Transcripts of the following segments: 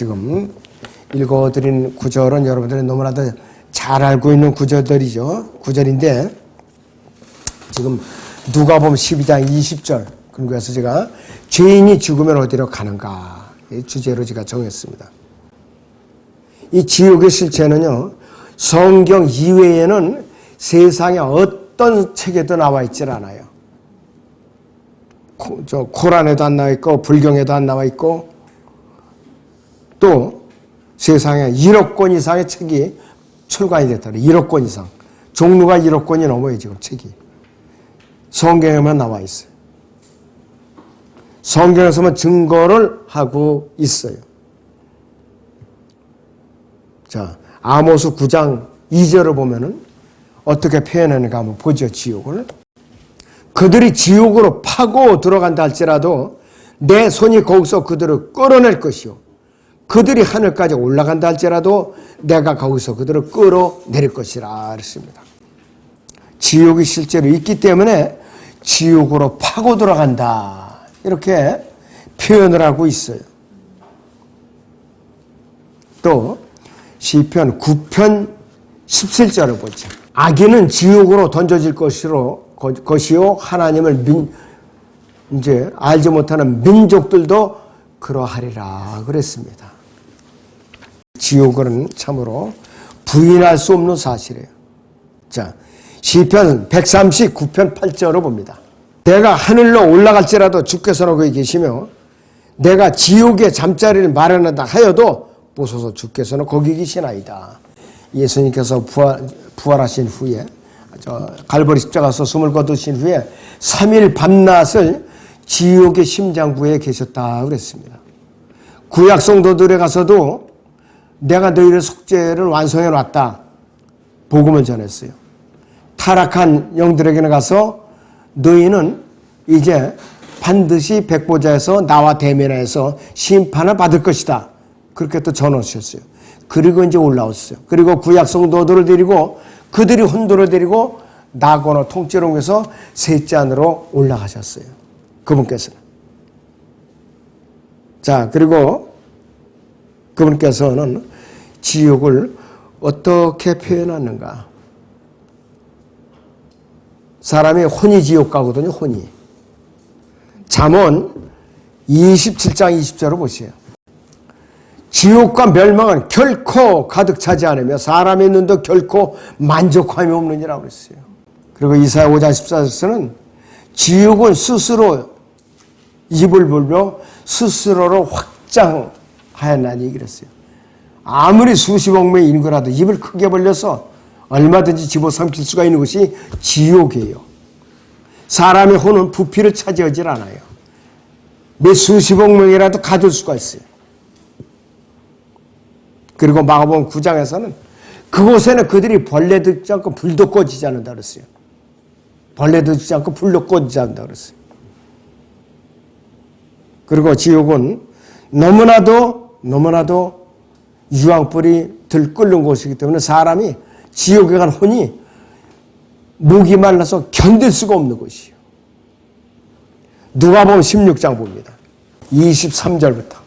지금 읽어드린 구절은 여러분들이 너무나도 잘 알고 있는 구절들이죠. 구절인데 지금 누가 보면 12장 20절 그래서 제가 죄인이 죽으면 어디로 가는가 이 주제로 제가 정했습니다. 이 지옥의 실체는요 성경 이외에는 세상에 어떤 책에도 나와 있질 않아요. 코, 저 코란에도 안 나와 있고 불경에도 안 나와 있고 또 세상에 1억 권 이상의 책이 출간이 됐다. 1억 권 이상. 종류가 1억 권이 넘어요, 지금 책이. 성경에만 나와 있어요. 성경에서만 증거를 하고 있어요. 자, 아모스 9장 2절을 보면은 어떻게 표현하는가 한번 보죠, 지옥을. 그들이 지옥으로 파고 들어간다 할지라도 내 손이 거기서 그들을 끌어낼 것이요. 그들이 하늘까지 올라간다 할지라도 내가 거기서 그들을 끌어내릴 것이라 그랬습니다. 지옥이 실제로 있기 때문에 지옥으로 파고 들어간다. 이렇게 표현을 하고 있어요. 또 시편 9편 17절을 보죠. 악인은 지옥으로 던져질 것이로 것이요 하나님을 민, 이제 알지 못하는 민족들도 그러하리라 그랬습니다. 지옥은 참으로 부인할 수 없는 사실이에요. 자, 시편 139편 8절을 봅니다. 내가 하늘로 올라갈지라도 주께서는 거기 계시며 내가 지옥의 잠자리를 마련한다 하여도 보소서 주께서는 거기 계시나이다. 예수님께서 부활, 부활하신 후에 저 갈보리 십자가서 숨을 거두신 후에 3일 밤낮을 지옥의 심장부에 계셨다 그랬습니다. 구약 성도들에 가서도 내가 너희의 속죄를 완성해 놨다. 복음을 전했어요. 타락한 영들에게는 가서 너희는 이제 반드시 백보자에서 나와 대면해서 심판을 받을 것이다. 그렇게 또 전하셨어요. 그리고 이제 올라왔어요. 그리고 구약 성도들을 데리고 그들이 혼도를 데리고 나고나 통째로에서 셋째 안으로 올라가셨어요. 그분께서는. 자, 그리고 그분께서는 지옥을 어떻게 표현하는가? 사람이 혼이 지옥 가거든요, 혼이. 잠언 27장 20절을 보세요. 지옥과 멸망은 결코 가득 차지 않으며 사람의 눈도 결코 만족함이 없느니라고 그랬어요. 그리고 이사야 5장 14절에서는 지옥은 스스로 입을 불며 스스로로 확장하였나니 그랬어요. 아무리 수십억 명의 인구라도 입을 크게 벌려서 얼마든지 집어삼킬 수가 있는 것이 지옥이에요. 사람의 혼은 부피를 차지하지 않아요. 몇 수십억 명이라도 가질 수가 있어요. 그리고 마가복음 9장에서는 그곳에는 그들이 벌레 듣지 않고 불도 꺼지지 않는다 그랬어요. 벌레 듣지 않고 불도 꺼지지 않는다 그랬어요. 그리고 지옥은 너무나도 너무나도 유황불이 들끓는 곳이기 때문에 사람이 지옥에 간 혼이 목이 말라서 견딜 수가 없는 것이요. 누가 보면 16장 봅니다. 23절부터.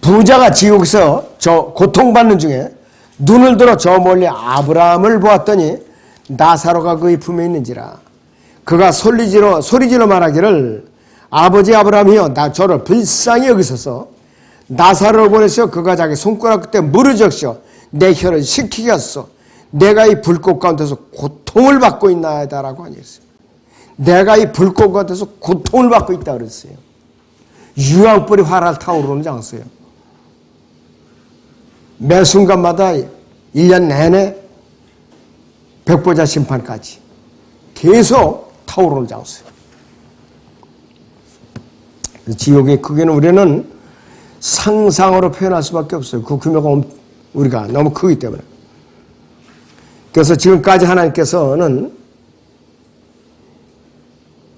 부자가 지옥에서 저 고통받는 중에 눈을 들어 저 멀리 아브라함을 보았더니 나사로가 그의 품에 있는지라. 그가 소리지러, 소리지러 말하기를 아버지 아브라함이여 나 저를 불쌍히 여기소서 나사로를 보내서 그가 자기 손가락 끝에 물을 적셔 내 혀를 하소 내가 이 불꽃 가운데서 고통을 받고 있나이다라고 하셨어요. 내가 이 불꽃 가운데서 고통을 받고 있다 그랬어요. 유황불이 활활 타오르는 장소예요. 매 순간마다 1년 내내 백보자 심판까지 계속 타오르는 장소예요. 지옥의 크기는 우리는 상상으로 표현할 수밖에 없어요. 그 규모가 우리가 너무 크기 때문에. 그래서 지금까지 하나님께서는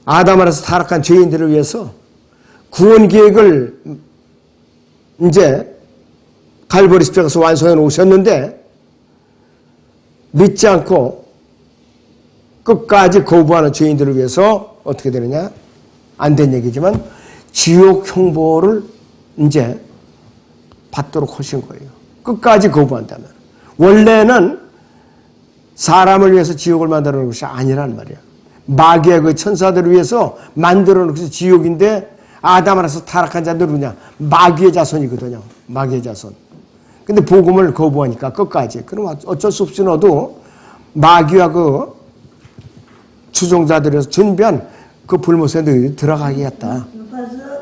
아담 안에서 타락한 죄인들을 위해서 구원 계획을 이제 갈보리 십자가에서 완성해 놓으셨는데 믿지 않고 끝까지 거부하는 죄인들을 위해서 어떻게 되느냐? 안 된 얘기지만 지옥 형보를 이제 받도록 하신 거예요. 끝까지 거부한다면. 원래는 사람을 위해서 지옥을 만들어 놓은 것이 아니란 말이야. 마귀의 그 천사들을 위해서 만들어 놓은 것이 지옥인데 아담 안에서 타락한 자들 누구냐? 마귀의 자손이거든요. 마귀의 자손. 근데 복음을 거부하니까 끝까지. 그럼 어쩔 수 없이 너도 마귀와 그 추종자들에서 준비한 그 불못에 너희 들어가겠다.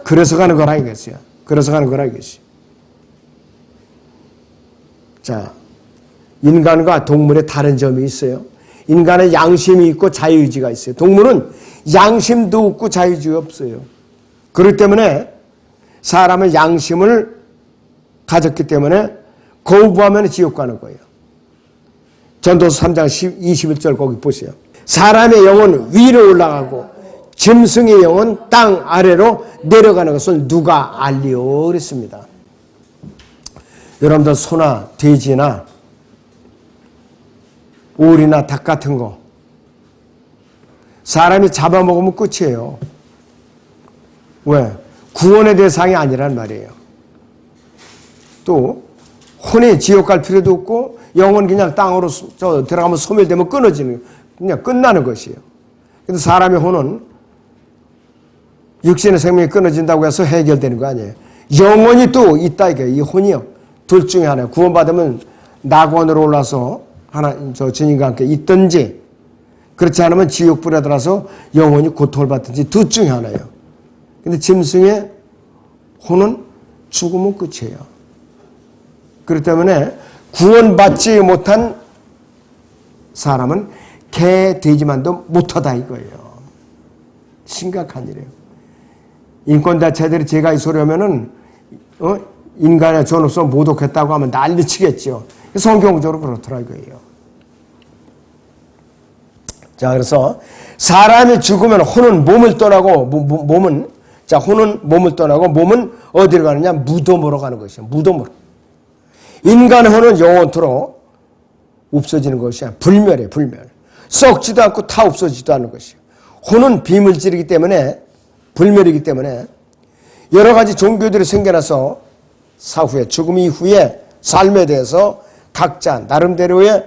그래서 가는 거라 이겠어요. 그래서 가는 거라 이것이. 자, 인간과 동물의 다른 점이 있어요. 인간은 양심이 있고 자유의지가 있어요. 동물은 양심도 없고 자유의지가 없어요. 그렇기 때문에 사람은 양심을 가졌기 때문에 거부하면 지옥 가는 거예요. 전도서 3장 21절 거기 보세요. 사람의 영은 위로 올라가고 짐승의 영은 땅 아래로 내려가는 것을 누가 알리오 그랬습니다. 여러분들 소나 돼지나 오리나 닭 같은 거 사람이 잡아먹으면 끝이에요. 왜? 구원의 대상이 아니란 말이에요. 또 혼이 지옥 갈 필요도 없고 영은 그냥 땅으로 들어가면 소멸되면 끊어지는 그냥 끝나는 것이에요. 근데 사람의 혼은 육신의 생명이 끊어진다고 해서 해결되는 거 아니에요. 영혼이 또 있다 이게 이 혼이요. 둘 중에 하나 구원받으면 낙원으로 올라서 하나 저 주님과 함께 있든지 그렇지 않으면 지옥불에 들어서 영혼이 고통을 받든지 둘 중에 하나예요. 근데 짐승의 혼은 죽으면 끝이에요. 그렇기 때문에 구원받지 못한 사람은 개, 돼지만도 못하다 이거예요. 심각한 일이에요. 인권단체들이 제가 이 소리 하면은, 어? 인간의 존엄성 모독했다고 하면 난리 치겠죠. 성경적으로 그렇더라 이거예요. 자, 그래서 사람이 죽으면 혼은 몸을 떠나고, 몸은, 자, 혼은 몸을 떠나고, 몸은 어디로 가느냐? 무덤으로 가는 것이에요. 무덤으로. 인간의 혼은 영원토록 없어지는 것이 아니라 불멸이에요, 불멸. 썩지도 않고 타 없어지지도 않는 것이에요. 혼은 비물질이기 때문에, 불멸이기 때문에, 여러 가지 종교들이 생겨나서 사후에, 죽음 이후에 삶에 대해서 각자 나름대로의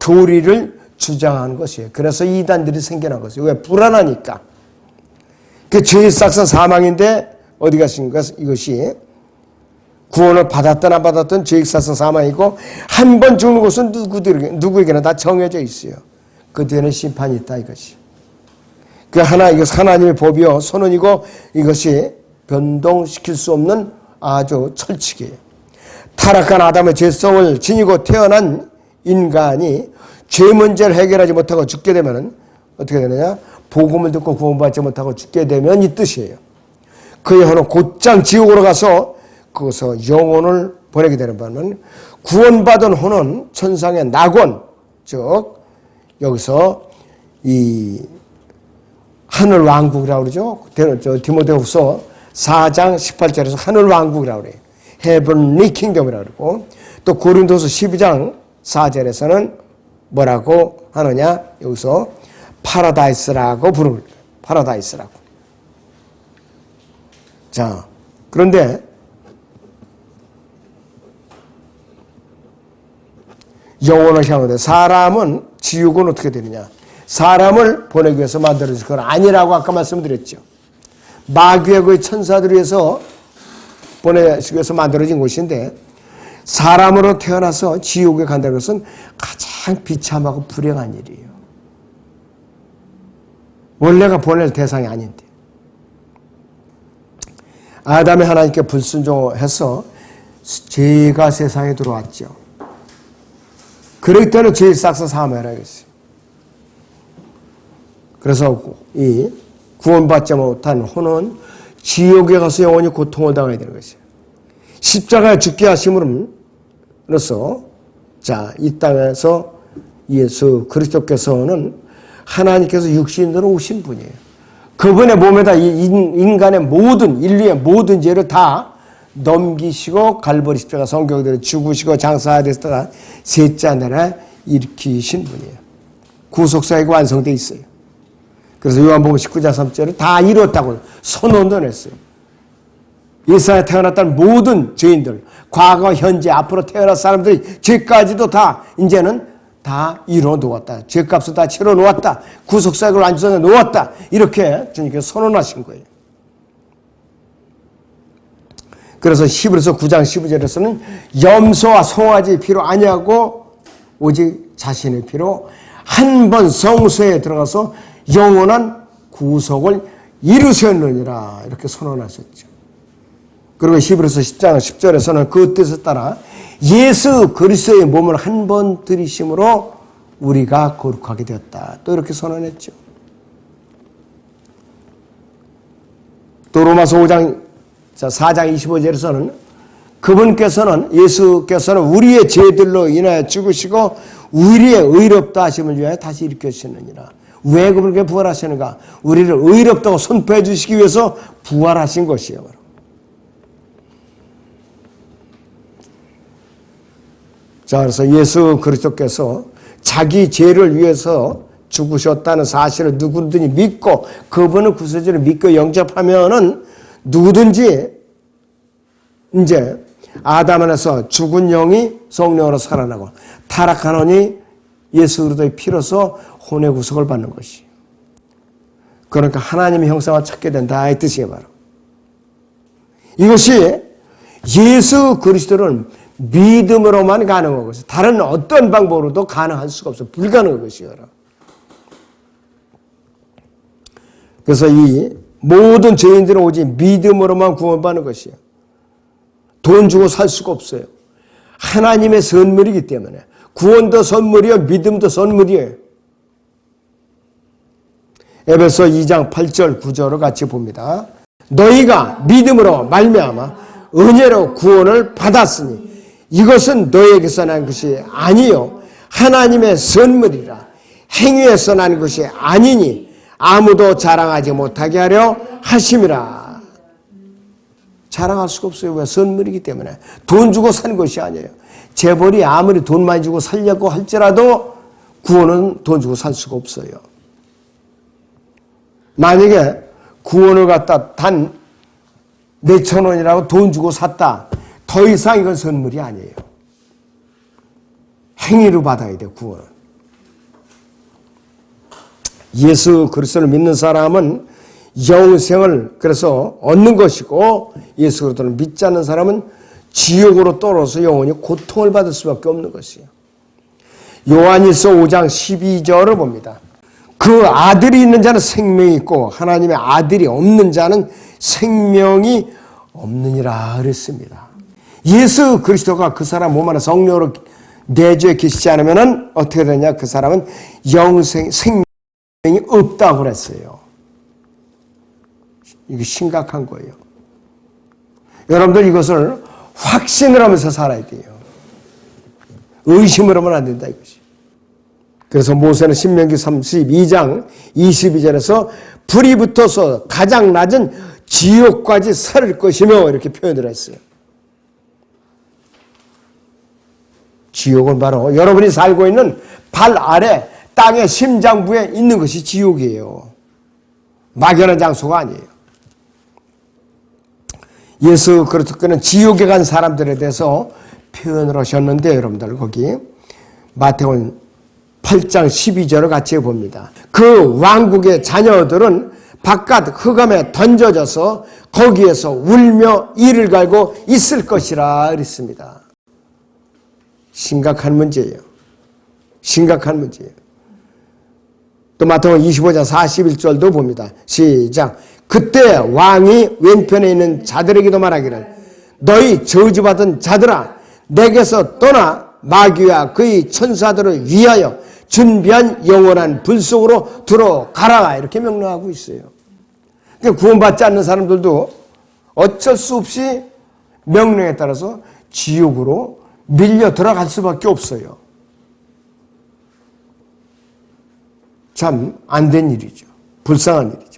교리를 주장하는 것이에요. 그래서 이단들이 생겨난 것이에요. 왜? 불안하니까. 그 죄의 싹은 사망인데, 어디 가신가? 이것이 구원을 받았든 안 받았든 죄의 싹은 사망이고, 한 번 죽는 것은 누구들에게, 누구에게나 다 정해져 있어요. 그 뒤에는 심판이 있다, 이것이. 그 하나, 이것 하나님의 법이요. 선언이고, 이것이 변동시킬 수 없는 아주 철칙이에요. 타락한 아담의 죄성을 지니고 태어난 인간이 죄 문제를 해결하지 못하고 죽게 되면 어떻게 되느냐? 복음을 듣고 구원받지 못하고 죽게 되면 이 뜻이에요. 그의 혼은 곧장 지옥으로 가서 거기서 영혼을 보내게 되는 바람은 구원받은 혼은 천상의 낙원, 즉 여기서 이 하늘 왕국이라고 그러죠. 저 디모데후서 4장 18절에서 하늘 왕국이라고 그래요. heavenly kingdom이라고 그러고 또 고린도서 12장 4절에서는 뭐라고 하느냐? 여기서 파라다이스라고 거예요. 파라다이스라고. 자, 그런데 영혼을 향하되 사람은 지옥은 어떻게 되느냐? 사람을 보내기 위해서 만들어진 건 아니라고 아까 말씀드렸죠. 마귀의 그 천사들 위해서 보내기 위해서 만들어진 곳인데 사람으로 태어나서 지옥에 간다는 것은 가장 비참하고 불행한 일이에요. 원래가 보낼 대상이 아닌데. 아담이 하나님께 불순종해서 죄가 세상에 들어왔죠. 그럴 때는 죄의 싹서 사함해라 했어요. 그래서 이 구원받지 못한 혼은 지옥에 가서 영원히 고통을 당해야 되는 것이에요. 십자가에 죽게 하심으로써 자, 이 땅에서 예수 그리스도께서는 하나님께서 육신으로 오신 분이에요. 그분의 몸에다 인간의 모든 인류의 모든 죄를 다 넘기시고 갈보리 십자가 성경대로 죽으시고 장사하셨다가 셋째 날에 일으키신 분이에요. 구속사이고 완성돼 있어요. 그래서 요한복음 19장 3절을 다 이뤘다고 선언도 했어요. 이 세상에 태어났다는 모든 죄인들, 과거, 현재, 앞으로 태어날 사람들이 죄까지도 다 이제는 다 이뤄 놓았다. 죄값을 다 치러 놓았다. 구속사역을 완전히 놓았다. 이렇게 주님께서 선언하신 거예요. 그래서 히브리서 9장 15절에서는 염소와 송아지 피로 아니하고 오직 자신의 피로 한 번 성소에 들어가서 영원한 구속을 이루셨느니라 이렇게 선언하셨죠. 그리고 히브리서 10장 10절에서는 그 뜻에 따라 예수 그리스도의 몸을 한 번 들이심으로 우리가 거룩하게 되었다. 또 이렇게 선언했죠. 또 로마서 5장 4장 25절에서는 그분께서는 예수께서는 우리의 죄들로 인하여 죽으시고 우리의 의롭다 하심을 위하여 다시 일으키시느니라. 왜 그분께 부활하시는가? 우리를 의롭다고 선포해 주시기 위해서 부활하신 것이에요. 자, 그래서 예수 그리스도께서 자기 죄를 위해서 죽으셨다는 사실을 누구든지 믿고 그분을 구세주를 믿고 영접하면은 누구든지 이제 아담 안에서 죽은 영이 성령으로 살아나고 타락하노니 예수 그리스도의 피로서 혼의 구속을 받는 것이. 그러니까 하나님의 형상을 찾게 된다 이 뜻이에요 바로. 이것이 예수 그리스도를 믿음으로만 가능한 것이 다른 어떤 방법으로도 가능할 수가 없어 불가능한 것이요. 그래서 이 모든 죄인들은 오직 믿음으로만 구원받는 것이에요. 돈 주고 살 수가 없어요. 하나님의 선물이기 때문에 구원도 선물이요 믿음도 선물이에요. 에베소 2장 8절 9절을 같이 봅니다. 너희가 믿음으로 말미암아 은혜로 구원을 받았으니 이것은 너에게서 난 것이 아니요 하나님의 선물이라 행위에서 난 것이 아니니 아무도 자랑하지 못하게 하려 하심이라. 자랑할 수가 없어요. 왜? 선물이기 때문에. 돈 주고 산 것이 아니에요. 재벌이 아무리 돈 많이 주고 살려고 할지라도 구원은 돈 주고 살 수가 없어요. 만약에 구원을 갖다 단 몇천 원이라고 돈 주고 샀다. 더 이상 이건 선물이 아니에요. 행위로 받아야 돼, 구원은. 예수 그리스도를 믿는 사람은 영생을 그래서 얻는 것이고 예수 그리스도를 믿지 않는 사람은 지옥으로 떨어서 영원히 고통을 받을 수밖에 없는 것이에요. 요한일서 5장 12절을 봅니다. 그 아들이 있는 자는 생명이 있고 하나님의 아들이 없는 자는 생명이 없느니라 그랬습니다. 예수 그리스도가 그 사람 몸 안에 성령으로 내주에 계시지 않으면 어떻게 되냐? 그 사람은 영생, 생명이 없다고 그랬어요. 이게 심각한 거예요. 여러분들 이것을 확신을 하면서 살아야 돼요. 의심을 하면 안 된다 이것이. 그래서 모세는 신명기 32장 22절에서 불이 붙어서 가장 낮은 지옥까지 살 것이며 이렇게 표현을 했어요. 지옥은 바로 여러분이 살고 있는 발 아래 땅의 심장부에 있는 것이 지옥이에요. 막연한 장소가 아니에요. 예수 그리스도께는 지옥에 간 사람들에 대해서 표현을 하셨는데 여러분들 거기 마태원 8장 12절을 같이 봅니다. 그 왕국의 자녀들은 바깥 흑암에 던져져서 거기에서 울며 이를 갈고 있을 것이라 그랬습니다. 심각한 문제예요. 심각한 문제예요. 또 마태복음 25장 41절도 봅니다. 시작. 그때 왕이 왼편에 있는 자들에게도 말하기를 너희 저주받은 자들아 내게서 떠나 마귀와 그의 천사들을 위하여 준비한 영원한 불 속으로 들어가라 이렇게 명령하고 있어요. 그러니까 구원받지 않는 사람들도 어쩔 수 없이 명령에 따라서 지옥으로 밀려 들어갈 수밖에 없어요. 참 안 된 일이죠. 불쌍한 일이죠.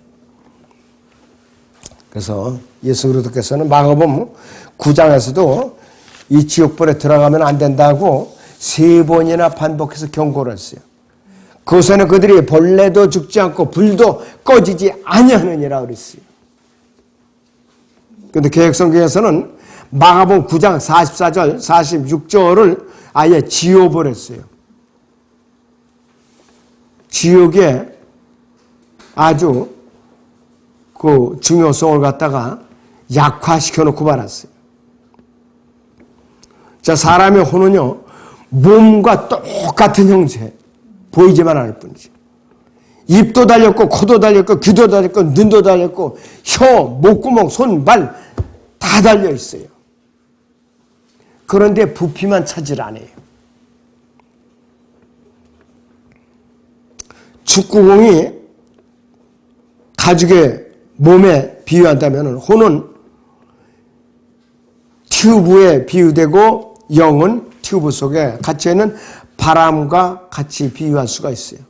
그래서 예수 그리스도께서는 마가복음 9장에서도 이 지옥불에 들어가면 안 된다고 세 번이나 반복해서 경고를 했어요. 그곳에는 그들이 벌레도 죽지 않고 불도 꺼지지 아니하느니라 그랬어요. 근데 개혁성경에서는 마가복음 9장 44절, 46절을 아예 지워버렸어요. 지옥에 아주 그 중요성을 갖다가 약화시켜 놓고 말았어요. 자, 사람의 혼은요, 몸과 똑같은 형체, 보이지만 않을 뿐이지. 입도 달렸고, 코도 달렸고, 귀도 달렸고, 눈도 달렸고, 혀, 목구멍, 손, 발, 다 달려 있어요. 그런데 부피만 차지를 안 해요. 축구공이 가죽의 몸에 비유한다면 혼은 튜브에 비유되고 영은 튜브 속에 있는 바람과 같이 비유할 수가 있어요.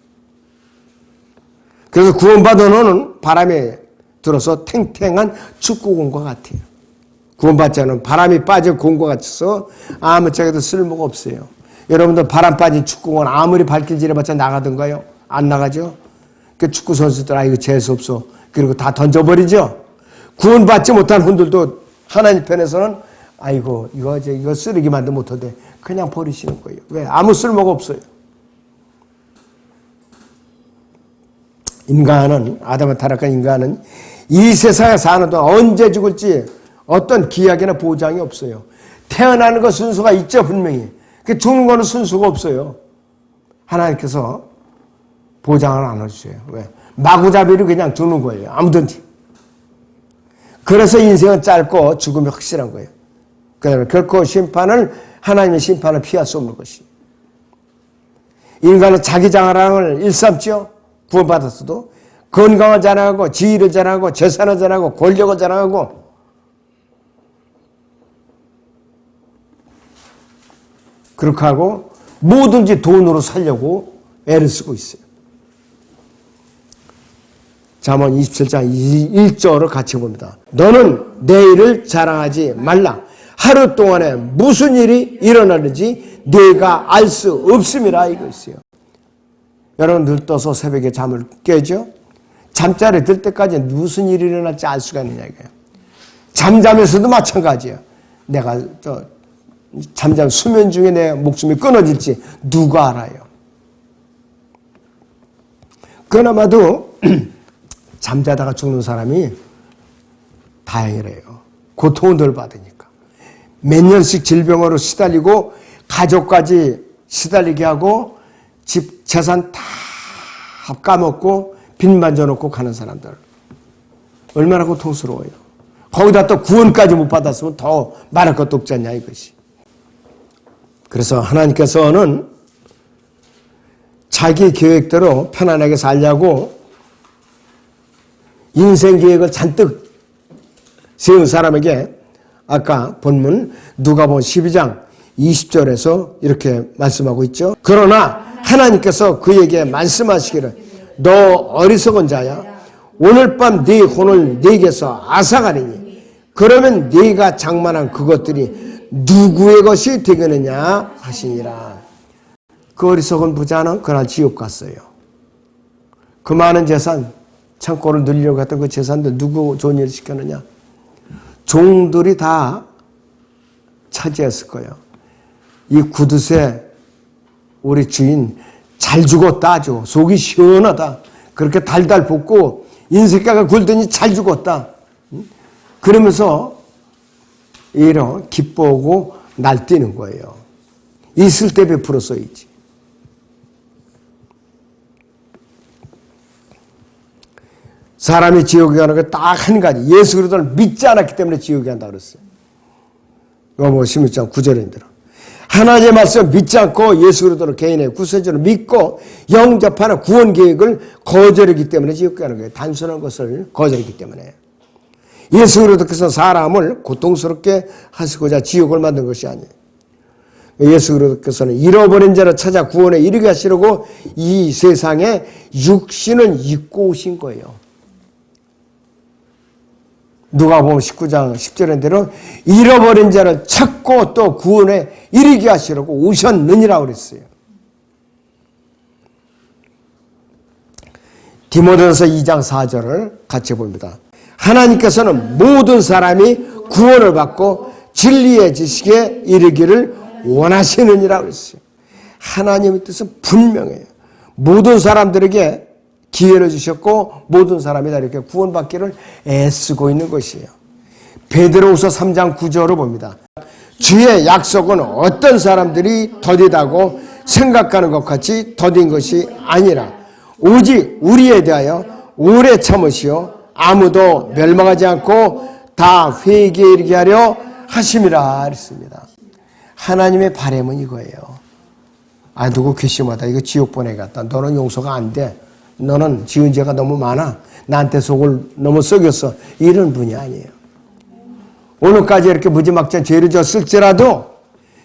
그래서 구원받은 혼은 바람에 들어서 탱탱한 축구공과 같아요. 구원받지 않은 바람이 빠져 공과 같아서 아무 짝에도 쓸모가 없어요. 여러분들 바람 빠진 축구공은 아무리 발길질해봤자 나가던가요? 안 나가죠? 그 축구 선수들 아 이거 재수 없어. 그리고 다 던져버리죠. 구원받지 못한 혼들도 하나님 편에서는 아이고 이거 이제 이거 쓰레기 만도 못하대 그냥 버리시는 거예요. 왜? 아무 쓸모가 없어요. 인간은 아담을 타락한 인간은 이 세상에 사는 동안 언제 죽을지 어떤 기약이나 보장이 없어요. 태어나는 거 순서가 있죠 분명히. 그 죽는 거는 순서가 없어요. 하나님께서 보장을 안 해주세요. 왜? 마구잡이로 그냥 주는 거예요. 아무든지. 그래서 인생은 짧고 죽음이 확실한 거예요. 그다음에 결코 심판을 하나님의 심판을 피할 수 없는 것이. 인간은 자기 자랑을 일삼죠. 구원받았어도 건강을 자랑하고 지위를 자랑하고 재산을 자랑하고 권력을 자랑하고 그렇게 하고 뭐든지 돈으로 살려고 애를 쓰고 있어요. 잠언 27장 1절을 같이 봅니다. 너는 내 일을 자랑하지 말라. 하루 동안에 무슨 일이 일어나는지 네가 알 수 없음이라 있어요. 여러분 늘 떠서 새벽에 잠을 깨죠? 잠자리 들 때까지 무슨 일이 일어날지 알 수가 있느냐 이거예요. 잠잠에서도 마찬가지예요. 내가 저 잠잠 수면 중에 내 목숨이 끊어질지 누가 알아요? 그나마도 잠자다가 죽는 사람이 다행이래요. 고통을 덜 받으니까. 몇 년씩 질병으로 시달리고 가족까지 시달리게 하고 집 재산 다 까먹고 빚 만 져놓고 가는 사람들. 얼마나 고통스러워요. 거기다 또 구원까지 못 받았으면 더 말할 것도 없지 않냐 이것이. 그래서 하나님께서는 자기 계획대로 편안하게 살려고 인생 계획을 잔뜩 세운 사람에게 아까 본문 누가복음 12장 20절에서 이렇게 말씀하고 있죠. 그러나 하나님께서 그에게 말씀하시기를 너 어리석은 자야 오늘 밤 네 혼을 네게서 앗아가리니 그러면 네가 장만한 그것들이 누구의 것이 되겠느냐 하시니라. 그 어리석은 부자는 그날 지옥 갔어요. 그 많은 재산 창고를 늘리려고 했던 그 재산들 누구 일을 시켰느냐? 종들이 다 차지했을 거예요. 이 구두쇠 우리 주인 잘 죽었다 아주 속이 시원하다. 그렇게 달달 볶고 인색가가 굴더니 잘 죽었다. 그러면서 이런 기뻐하고 날뛰는 거예요. 있을 때 베풀어서이지. 사람이 지옥에 가는 게딱한 가지. 예수 그리스도를 믿지 않았기 때문에 지옥에 간다 그랬어요. 요뭐 16장 9절인데로. 하나님의 말씀 믿지 않고 예수 그리스도를 개인의 구세주로 믿고 영접하는 구원 계획을 거절했기 때문에 지옥에 가는 거예요. 단순한 것을 거절했기 때문에. 예수 그리스도께서 사람을 고통스럽게 하시고자 지옥을 만든 것이 아니에요. 예수 그리스도께서는 잃어버린 자를 찾아 구원에 이르게 하시려고 이 세상에 육신을 입고 오신 거예요. 누가 보면 19장 10절인 대로 잃어버린 자를 찾고 또 구원에 이르게 하시려고 오셨느니라 그랬어요. 디모데서 2장 4절을 같이 봅니다. 하나님께서는 모든 사람이 구원을 받고 진리의 지식에 이르기를 원하시느니라 그랬어요. 하나님의 뜻은 분명해요. 모든 사람들에게 기회를 주셨고 모든 사람이 다 이렇게 구원받기를 애쓰고 있는 것이에요. 베드로후서 3장 9절을 봅니다. 주의 약속은 어떤 사람들이 더디다고 생각하는 것 같이 더딘 것이 아니라 오직 우리에 대하여 오래 참으시오 아무도 멸망하지 않고 다 회개에 이르게 하려 하심이라 했습니다. 하나님의 바램은 이거예요. 아 누구 괘씸하다 이거 지옥 보내갔다 너는 용서가 안 돼 너는 지은 죄가 너무 많아. 나한테 속을 너무 썩였어 이런 분이 아니에요. 오늘까지 이렇게 무지막지한 죄를 졌을지라도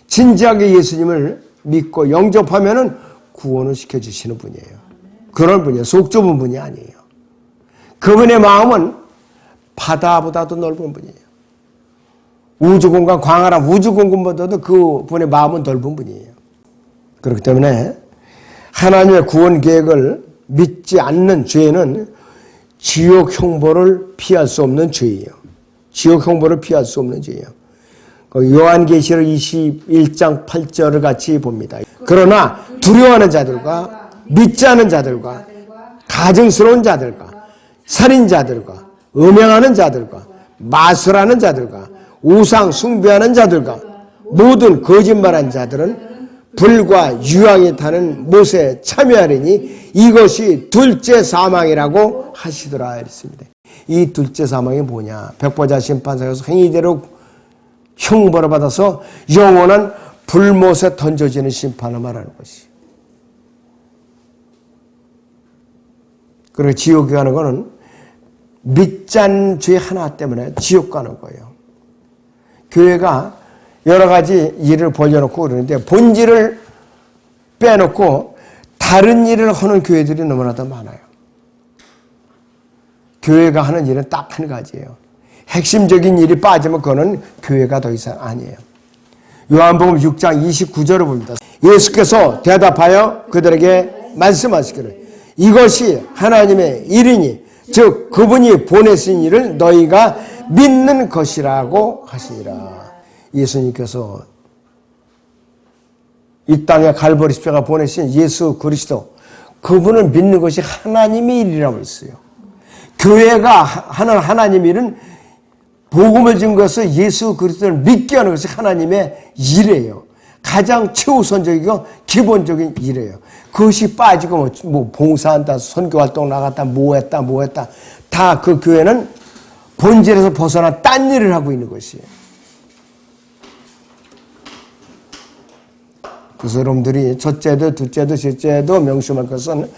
진지하게 예수님을 믿고 영접하면은 구원을 시켜주시는 분이에요. 그런 분이에요. 속 좁은 분이 아니에요. 그분의 마음은 바다보다도 넓은 분이에요. 우주공간 광활한 우주공간보다도 그분의 마음은 넓은 분이에요. 그렇기 때문에 하나님의 구원 계획을 믿지 않는 죄는 지옥 형벌을 피할 수 없는 죄예요. 지옥 형벌을 피할 수 없는 죄예요. 그 요한계시록 21장 8절을 같이 봅니다. 그러나 두려워하는 자들과 믿지 않은 자들과 가증스러운 자들과 살인자들과 음행하는 자들과 마술하는 자들과 우상 숭배하는 자들과 모든 거짓말한 자들은 불과 유황이 타는 못에 참여하리니 이것이 둘째 사망이라고 하시더라 했습니다. 이 둘째 사망이 뭐냐? 백보자 심판사에서 행위대로 형벌을 받아서 영원한 불못에 던져지는 심판을 말하는 것이. 그리고 지옥에 가는 것은 밑잔 죄 하나 때문에 지옥 가는 거예요. 교회가 여러 가지 일을 벌려놓고 그러는데 본질을 빼놓고 다른 일을 하는 교회들이 너무나도 많아요. 교회가 하는 일은 딱 한 가지예요. 핵심적인 일이 빠지면 그거는 교회가 더 이상 아니에요. 요한복음 6장 29절을 봅니다. 예수께서 대답하여 그들에게 말씀하시기를 이것이 하나님의 일이니 즉 그분이 보내신 일을 너희가 믿는 것이라고 하시니라. 예수님께서 이 땅에 갈보리 십자가 보내신 예수 그리스도 그분을 믿는 것이 하나님의 일이라고 했어요. 교회가 하는 하나님 일은 복음을 증거해서 예수 그리스도를 믿게 하는 것이 하나님의 일이에요. 가장 최우선적이고 기본적인 일이에요. 그것이 빠지고 뭐, 뭐 봉사한다, 선교활동 나갔다, 뭐 했다, 뭐 했다. 다 그 교회는 본질에서 벗어나 딴 일을 하고 있는 것이에요. 그래서 여러분들이 첫째도 둘째도 셋째도 명심할 것은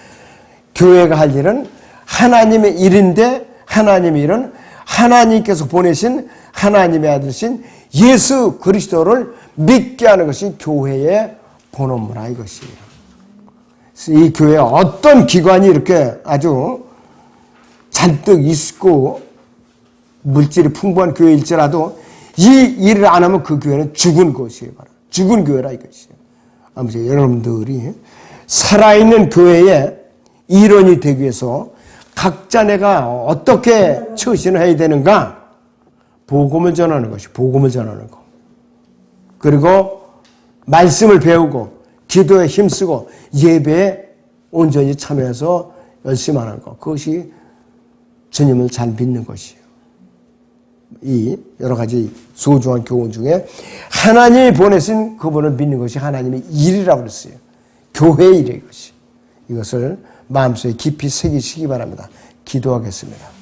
교회가 할 일은 하나님의 일인데 하나님의 일은 하나님께서 보내신 하나님의 아들신 예수 그리스도를 믿게 하는 것이 교회의 본업무라 이것이에요. 이 교회 어떤 기관이 이렇게 아주 잔뜩 있고 물질이 풍부한 교회일지라도 이 일을 안 하면 그 교회는 죽은 곳이에요. 죽은 교회라 이것이에요. 아무튼 여러분들이 살아있는 교회의 일원이 되기 위해서 각자 내가 어떻게 처신을 해야 되는가? 복음을 전하는 것이 복음을 전하는 거. 그리고 말씀을 배우고 기도에 힘쓰고 예배에 온전히 참여해서 열심히 하는 것. 그것이 주님을 잘 믿는 것이에요. 이 여러 가지 소중한 교훈 중에 하나님이 보내신 그분을 믿는 것이 하나님의 일이라고 그랬어요. 교회의 일이 것이. 이것을 마음속에 깊이 새기시기 바랍니다. 기도하겠습니다.